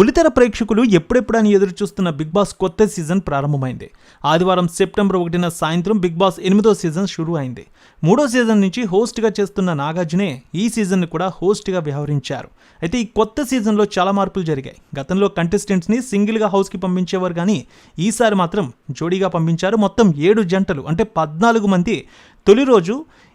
బులితెర ప్రేక్షకులు ఎప్పుడెప్పుడని ఎదురు చూస్తున్న బిగ్ బాస్ కొత్త సీజన్ ప్రారంభమైంది. ఆదివారం సెప్టెంబర్ ఒకటిన సాయంత్రం బిగ్ బాస్ ఎనిమిదో సీజన్ షురూ అయింది. మూడో సీజన్ నుంచి హోస్ట్గా చేస్తున్న నాగార్జునే ఈ సీజన్ కూడా హోస్ట్గా వ్యవహరించారు. అయితే ఈ కొత్త సీజన్లో చాలా మార్పులు జరిగాయి. గతంలో కంటెస్టెంట్స్ని సింగిల్గా హౌస్కి పంపించేవారు కానీ ఈసారి మాత్రం జోడీగా పంపించారు. మొత్తం ఏడు జంటలు అంటే పద్నాలుగు మంది. తొలి రోజు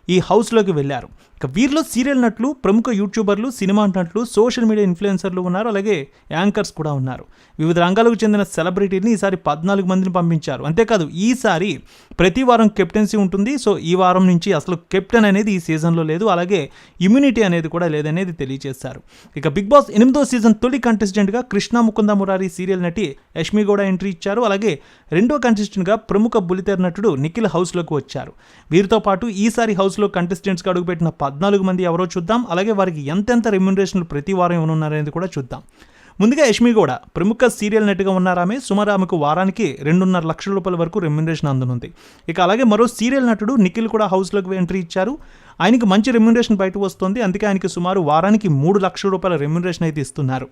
ఈ హౌస్లోకి వెళ్ళారు. ఇక వీరిలో సీరియల్ నటులు ప్రముఖ యూట్యూబర్లు సినిమా నటులు సోషల్ మీడియా ఇన్ఫ్లుయెన్సర్లు ఉన్నారు. అలాగే యాంకర్స్ కూడా ఉన్నారు. వివిధ రంగాలకు చెందిన సెలబ్రిటీని ఈసారి పద్నాలుగు మందిని పంపించారు. అంతేకాదు ఈసారి ప్రతి వారం కెప్టెన్సీ ఉంటుంది. సో ఈ వారం నుంచి అసలు కెప్టెన్ అనేది ఈ సీజన్లో లేదు. అలాగే ఇమ్యూనిటీ అనేది కూడా లేదనేది తెలియజేశారు. ఇక బిగ్ బాస్ ఎనిమిదో సీజన్ తొలి కంటెస్టెంట్గా కృష్ణ ముకుంద మురారి సీరియల్ నటి యష్మి గౌడ ఎంట్రీ ఇచ్చారు. అలాగే రెండో కంటెస్టెంట్గా ప్రముఖ బులితెర నటుడు నిఖిల్ హౌస్లోకి వచ్చారు. వీరితో పాటు ఈసారి హౌస్ హౌస్లో కంటెస్టెంట్స్గా అడుగుపెట్టిన పద్నాలుగు మంది ఎవరో చూద్దాం అలాగే వారికి ఎంతెంత రెమ్యునరేషన్లు ప్రతి వారం ఇవ్వనున్నారనేది కూడా చూద్దాం. ముందుగా యష్మి గౌడ ప్రముఖ సీరియల్ నటిగా ఉన్నారామె సుమారు ఆమెకు వారానికి రెండున్నర లక్షల రూపాయల వరకు రెమ్యునరేషన్ అందనుంది. ఇక అలాగే మరో సీరియల్ నటుడు నిఖిల్ కూడా హౌస్లోకి ఎంట్రీ ఇచ్చారు. ఆయనకి మంచి రెమ్యునరేషన్ బయట వస్తుంది అందుకే ఆయనకి సుమారు వారానికి మూడు లక్షల రూపాయల రెమ్యునరేషన్ అయితే ఇస్తున్నారు.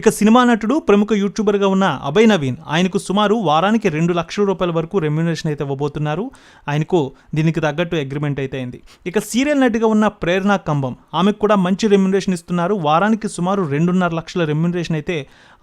ఇక సినిమా నటుడు ప్రముఖ యూట్యూబర్గా ఉన్న అభయ్ నవీన్ ఆయనకు సుమారు వారానికి రెండు లక్షల రూపాయల వరకు రెమ్యునరేషన్ అయితే ఇవ్వబోతున్నారు. ఆయనకు దీనికి తగ్గట్టు అగ్రిమెంట్ అయితే అయింది. ఇక సీరియల్ నటిగా ఉన్న ప్రేరణ కంబం ఆమెకు కూడా మంచి రెమ్యునరేషన్ ఇస్తున్నారు. వారానికి సుమారు రెండున్నర లక్షల రెమ్యునరేషన్ అయితే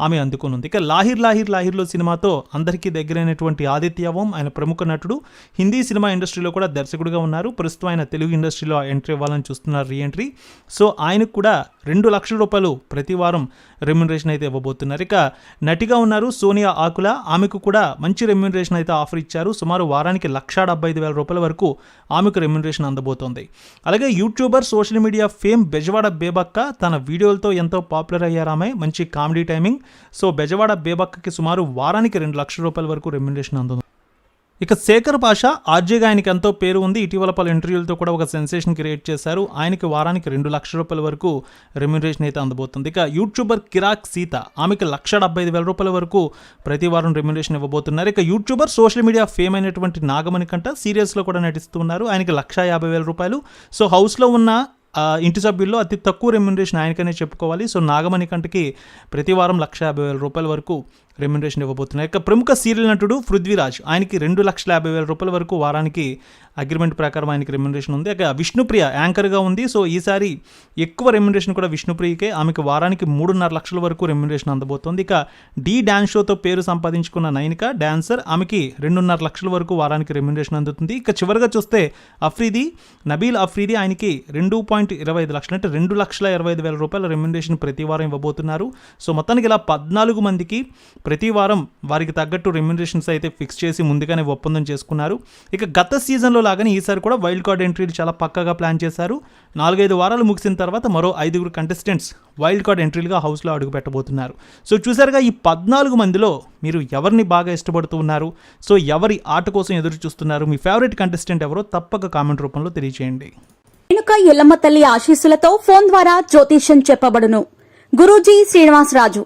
ఆమె అందుకునుంది. ఇక లాహిర్ లాహిర్ లాహిర్లో సినిమాతో అందరికీ దగ్గరైనటువంటి ఆదిత్య ఓం ఆయన ప్రముఖ నటుడు. హిందీ సినిమా ఇండస్ట్రీలో కూడా దర్శకుడిగా ఉన్నారు. ప్రస్తుతం ఆయన తెలుగు ఇండస్ట్రీలో ఎంట్రీ ఇవ్వాలని చూస్తున్నారు రీఎంట్రీ సో ఆయనకు కూడా రెండు లక్షల రూపాయలు ప్రతి వారం రెమ్యునరేషన్ అయితే ఇవ్వబోతున్నారు. ఇక నటిగా ఉన్నారు సోనియా ఆకుల. ఆమెకు కూడా మంచి రెమ్యూనరేషన్ అయితే ఆఫర్ ఇచ్చారు. సుమారు వారానికి లక్షా డెబ్బై ఐదు వేల రూపాయల వరకు ఆమెకు రెమ్యునరేషన్ అందబోతోంది. అలాగే YouTuber social media fame Bezawada Bebakka తన వీడియోలతో ఎంతో పాపులర్ అయ్యారు ఆమె. మంచి కామెడీ టైమింగ్ సో బెజవాడ బేబక్కకి సుమారు వారానికి రెండు లక్షల రూపాయల వరకు రెమ్యూనరేషన్ అందుతుంది ఇక శేఖర్ భాష ఆర్జీగా ఆయనకి ఎంతో పేరు ఉంది. ఇటీవల పలు ఇంటర్వ్యూలతో కూడా ఒక సెన్సేషన్ క్రియేట్ చేశారు. ఆయనకి వారానికి రెండు లక్షల రూపాయల వరకు రెమ్యునరేషన్ అయితే అందబోతుంది. ఇక యూట్యూబర్ కిరాక్ సీత ఆమెకి లక్ష డెబ్బై ఐదు వేల రూపాయల వరకు ప్రతి వారం రెమ్యునరేషన్ ఇవ్వబోతున్నారు. ఇక యూట్యూబర్ సోషల్ మీడియా ఫేమ్ అయినటువంటి నాగమణి కంట సీరియల్స్లో కూడా నటిస్తున్నారు ఆయనకి లక్ష యాభై వేల రూపాయలు. సో హౌస్లో ఉన్న ఇంటి సభ్యుల్లో అతి తక్కువ రెమ్యునరేషన్ ఆయనకనే చెప్పుకోవాలి. సో నాగమణి కంటకి ప్రతి వారం లక్ష యాభై వేల రూపాయల వరకు రెమ్యునరేషన్ ఇవ్వబోతున్నాయి. ఇక ప్రముఖ సీరియల్ నటుడు పృథ్వీరాజ్ ఆయనకి రెండు లక్షల యాభై వేల రూపాయల వరకు వారానికి అగ్రిమెంట్ ప్రకారం ఆయనకి రెమ్యునరేషన్ ఉంది. ఇక విష్ణుప్రియ యాంకర్గా ఉంది. సో ఈసారి ఎక్కువ రెమ్యునరేషన్ కూడా విష్ణుప్రియకే. ఆమెకి వారానికి మూడున్నర లక్షల వరకు రెమ్యునరేషన్ అందబోతోంది. ఇక డి డ్యాన్స్ షోతో పేరు సంపాదించుకున్న నైనిక డాన్సర్ ఆమెకి రెండున్నర లక్షల వరకు వారానికి రెమ్యునరేషన్ అందుతుంది. ఇక చివరిగా చూస్తే అఫ్రీది నబీల్ అఫ్రీది ఆయనకి రెండు పాయింట్ ఇరవై ఐదు లక్షలు అంటే రెండు లక్షల ఇరవై ఐదు వేల రూపాయల రెమ్యునరేషన్ ప్రతి వారం ఇవ్వబోతున్నారు. సో మొత్తానికి ఇలా పద్నాలుగు మందికి ప్రతి వారం వారికి తగ్గట్టు రెమ్యునరేషన్స్ అయితే ఫిక్స్ చేసి ముందుగానే ఒప్పందం చేసుకున్నారు. ఇక గత సీజన్లో లాగానే ఈసారి కూడా వైల్డ్ కార్డ్ ఎంట్రీలు చాలా పక్కగా ప్లాన్ చేశారు. నాలుగైదు వారాలు ముగిసిన తర్వాత మరో ఐదుగురు కంటెస్టెంట్స్ వైల్డ్ కార్డ్ ఎంట్రీలుగా హౌస్లో అడుగు పెట్టబోతున్నారు. సో చూసారుగా ఈ పద్నాలుగు మందిలో మీరు ఎవరిని బాగా ఇష్టపడుతూ ఉన్నారు? సో ఎవరి ఆట కోసం ఎదురు చూస్తున్నారు? మీ ఫేవరెట్ కంటెస్టెంట్ ఎవరో తప్పక కామెంట్ రూపంలో తెలియజేయండి వెనుక ఎల్లమ్మ తల్లి ఆశీస్సులతో ఫోన్ ద్వారా జ్యోతిష్యం చెప్పబడును. గురూజీ శ్రీనివాసరాజు.